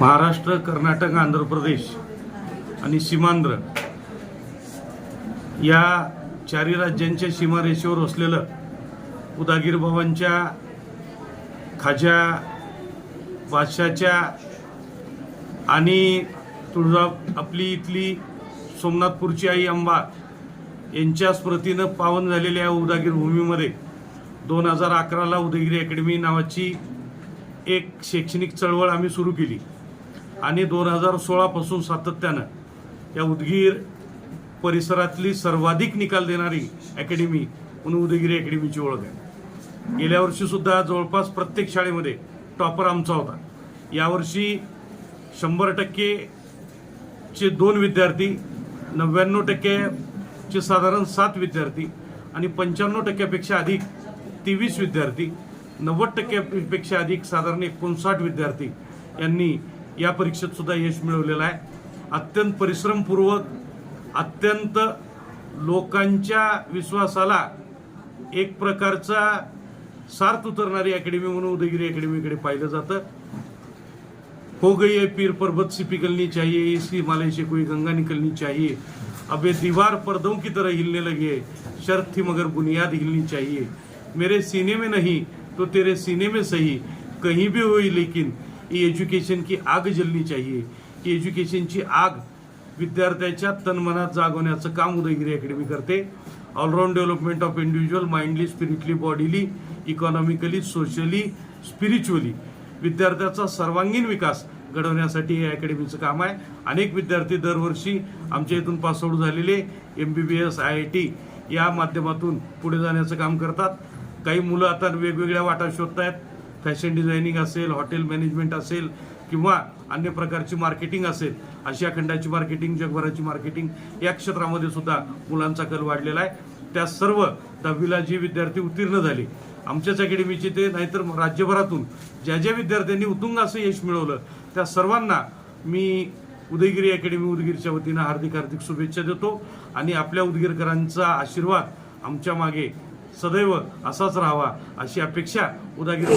महाराष्ट्र कर्नाटक आंध्र प्रदेश आणि सीमांध्र या चारी राज्यांच्या सीमारेषेवर असलेलं उदागीरबाबांच्या खाज्या बादशाच्या आणि तुळजा आपली इथली सोमनाथपूरची आई अंबा यांच्या स्मृतीनं पावन झालेल्या या उदागीर भूमीमध्ये दोन हजार अकराला उदयगिरी अकॅडमी नावाची एक शैक्षणिक चळवळ आम्ही सुरू केली. आणि दोन हजार सोळापासून सातत्यानं या उदगीर परिसरातली सर्वाधिक निकाल देणारी अकॅडमी म्हणून उदयगिरी अकॅडमीची ओळख आहे. गेल्या वर्षीसुद्धा जवळपास प्रत्येक शाळेमध्ये टॉपर आमचा होता. यावर्षी शंभर टक्के चे दोन विद्यार्थी नव्याण्णव टक्केचे साधारण सात विद्यार्थी आणि पंच्याण्णव टक्क्यापेक्षा अधिक तेवीस विद्यार्थी नव्वद टक्क्यापेक्षा अधिक साधारण एकोणसाठ विद्यार्थी यांनी या परीक्षेत सुद्धा यश मिळवलेलं आहे. अत्यंत परिश्रमपूर्वक अत्यंत लोकांच्या विश्वासाला एक प्रकारचा सार्थ उतरणारी अकॅडमी म्हणून उदयगिरी अकॅडमीकडे पाहिलं जातं. हो गई है पीर पर्वत सी पिघलनी चाहिए इस हिमालय से कोई गंगा निकलनी चाहिए अब ये दीवार पर्दों की तरह हिलने लगी है शर्त थी मगर बुनियाद हिलनी चाहिए। मेरे सीने में नहीं तो तेरे सीने में सही कहीं भी हुई लेकिन ये एज्युकेशन की आग जलनी चाहिए. की एज्युकेशनची आग विद्यार्थ्याच्या तनमनात जागवण्याचं काम उदयगिरी अकॅडमी करते. All round development of individual mindly spiritly bodily economically socially spiritually विद्यार्थ्याचा सर्वांगीण विकास घडवण्यासाठी हे अकॅडमीचं काम आहे. अनेक विद्यार्थी दरवर्षी आमच्या इथून पासआउट झालेले M B B S I I T या माध्यमातून पुढे जाण्याचं काम करतात. काही मुलं आता वेगवेगळ्या वाटा शोधत आहेत फॅशन डिझायनिंग असेल हॉटेल मॅनेजमेंट असेल किंवा अन्य प्रकारची मार्केटिंग असेल आशिया खंडाची मार्केटिंग जगभराची मार्केटिंग या क्षेत्रामध्ये सुद्धा मुलांचा कल वाढलेला आहे. त्या सर्व दहावीला जी विद्यार्थी उत्तीर्ण झाली आमच्याच अकॅडमीचे ते नाहीतर राज्यभरातून ज्या ज्या विद्यार्थ्यांनी उतुंग असं यश मिळवलं त्या सर्वांना मी उदयगिरी अकॅडमी उदगीरच्या वतीनं हार्दिक हार्दिक शुभेच्छा देतो. आणि आपल्या उदगीरकरांचा आशीर्वाद आमच्या मागे सदैव असाच राहावा अशी अपेक्षा उदागिरी